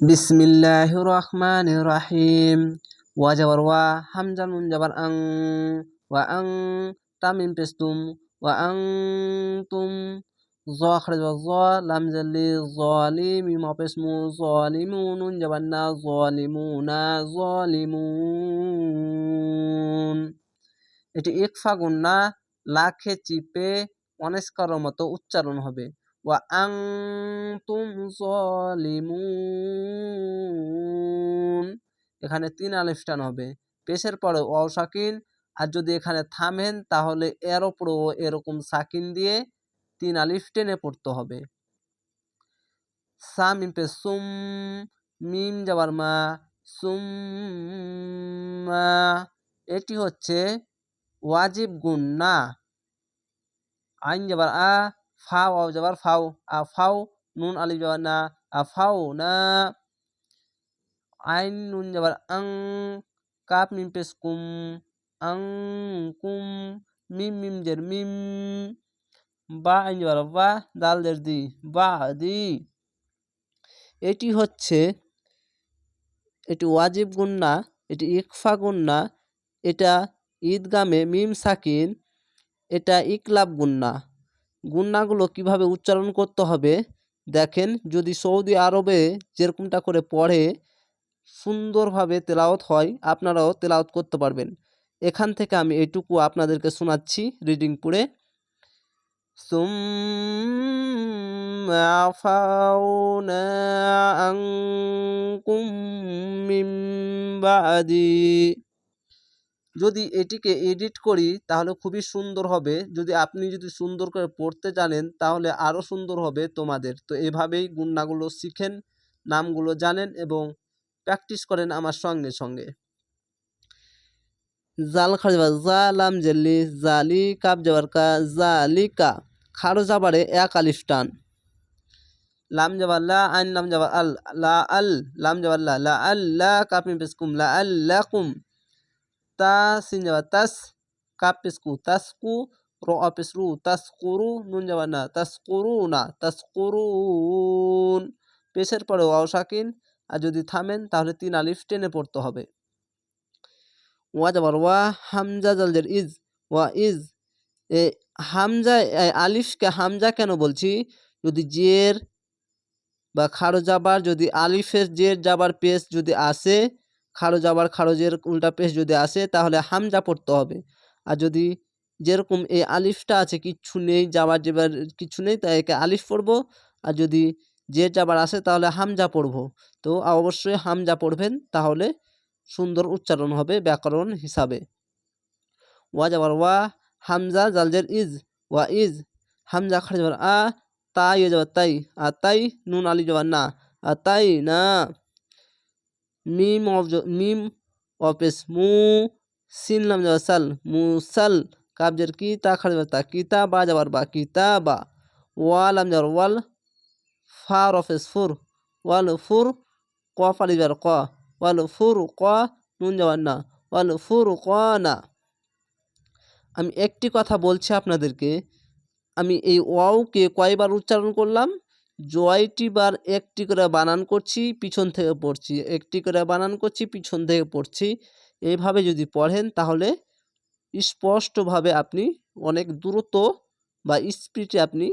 বিসমিল্লাহ রহমান রাহিম ওয়া যাবার ওয়া হামজা নুন যাবার আং, ওয়া আং, তামিম পেস্তুম, ওয়া আং তুম জ খারে জ, লাম জালি জলি মিম পেসমু জলিমু নুন যাবার না জলিমুনা জলিমুন এটি ইকফা গুন্না, লাখে চিপে অনেস্কার মতো উচ্চারণ হবে। তুম জলিমুন এখানে তিন আলিফটান হবে। পেশের পরে অ সাকিন আর যদি এখানে থামেন, তাহলে এর ওপরও এরকম সাকিন দিয়ে তিন আলিফ টেনে পড়তে হবে। সা মিম পে সুম, মিম যাবার মা, সুম এটি হচ্ছে ওয়াজিব গুণ, না। আইন যাবার আ ফাও আও যাবার ফাও। আ ফাও, নুন, আলিফ যাবার না। আ ফাও না। আইন, নুন যাবার আং। কাপ মিম পেস কুম। আং, কুম। মিম মিম, জের, মিম। বা, আইন যাবার বা। দাল দের দি। বা, দি। এটি হচ্ছে, এটি ওয়াজিব গুন্না এটি ইকফা গুন্না এটা ঈদগামে মিম সাকিন, এটা ইকলাব গুন্না গুন্নাগুলো কিভাবে উচ্চারণ করতে হবে দেখেন যদি সৌদি আরবে যেরকমটা করে পড়ে সুন্দরভাবে তেলাওত হয় আপনারাও তেলাওত করতে পারবেন এখান থেকে আমি এটুকু আপনাদেরকে শোনাচ্ছি রিডিং পড়ে ثم عفونا عنكم من যদি এটিকে এডিট করি, তাহলে খুবই সুন্দর হবে। যদি আপনি যদি সুন্দর করে পড়তে জানেন, তাহলে আরও সুন্দর হবে তোমাদের। তো এভাবেই গুন্নাগুলো শিখেন, নামগুলো জানেন এবং প্র্যাকটিস করেন আমার সঙ্গে সঙ্গে। জাল খারজবা জালাম জেল্লি জালি কাপ যাবার কা জালিকা খারো যাবারে এক আলিফ টান। লাম যাবার লা আইন, লাম যাবার আল, লা আল, লাম যাবার লা লা আল্লা কাপ পেসকুম লা আল্লা কুম। তা সিন যাবার তাস কাপ পেসকু তাসকু র পেসরু তাসকুরু নুন যাবার না তাসকুরু না তাসকুরুন পেশের পরে ওয়াও সাকিন আর যদি থামেন তাহলে তিন আলিফ টেনে পড়তে হবে ওয়া যাবার ওয়া হামজা জালদের ইজ ওয়া ইজ এ হামজা আলিফকে হামজা কেন বলছি যদি জের বা খাড়ো যাবার যদি আলিফের জের যাবার পেস যদি আসে খাড়ো আবার খারজের উল্টা পেশ যদি আসে, তাহলে হামজা পড়তে হবে। আর যদি যেরকম এই আলিফটা আছে কিচ্ছু নেই, যাবার যেবার কিছু নেই, তাই একে আলিফ পড়ব। আর যদি যে যাবার আসে, তাহলে হামজা পড়ব। তো অবশ্যই হামজা পড়বেন, তাহলে সুন্দর উচ্চারণ হবে ব্যাকরণ হিসাবে। ওয়া যাবার ওয়া, হামজা জালজের ইজ, ওয়া ইজ, হামজা যাবার আ, তাই যাবার তাই, আর তাই নুন আলি যাবার না, আর তাই না। মিম অফ মিম অফেস মু সিন লাম যাবার সাল, মুসাল কাবজের কি তা খাড়ে তা, কিতা বা যাবার বা, কিতা বা। ওয়াল আম যাবার ওয়াল, ফার অফেস ফুর ওয়াল ফুর, ক ফালি যাবার ক, ওয়াল ফুর, ক, নুন যাবার না, ওয়াল ফুর, ক, না। আমি একটি কথা বলছি আপনাদেরকে, আমি এই ওয়াওকে কয়বার উচ্চারণ করলাম? জয়টি বার একটি করে বানান করছি, পিছন থেকে পড়ছি। একটি করে বানান করছি, পিছন থেকে পড়ছি। এইভাবে যদি পড়েন তাহলে স্পষ্টভাবে আপনি অনেক দ্রুত বা স্পিডে আপনি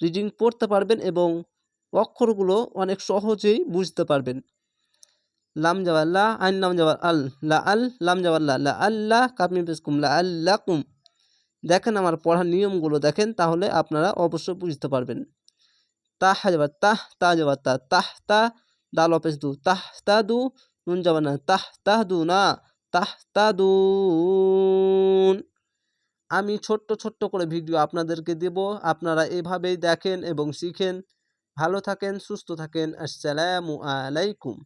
রিডিং পড়তে পারবেন এবং অক্ষরগুলো অনেক সহজেই বুঝতে পারবেন। লাম জাওয়াল্লা আইন লাম জাওয়াল আল, লা আল, লাম জাওয়াল্লা লা আল্লাহ কাপমি পেসকুম লা আল্লাহ কুম। দেখেন আমার পড়ার নিয়মগুলো দেখেন, তাহলে আপনারা অবশ্যই বুঝতে পারবেন। তাহ যাবার তাহ তা যাবার তা তাহ তা দাল অপেস দু তাহ তা দু নুন যাবার না তাহ তাহ দু না তাহ তা দু আমি ছোট্ট ছোট্ট করে ভিডিও আপনাদেরকে দেব। আপনারা এভাবেই দেখেন এবং শিখেন। ভালো থাকেন, সুস্থ থাকেন। আসসালামু আলাইকুম।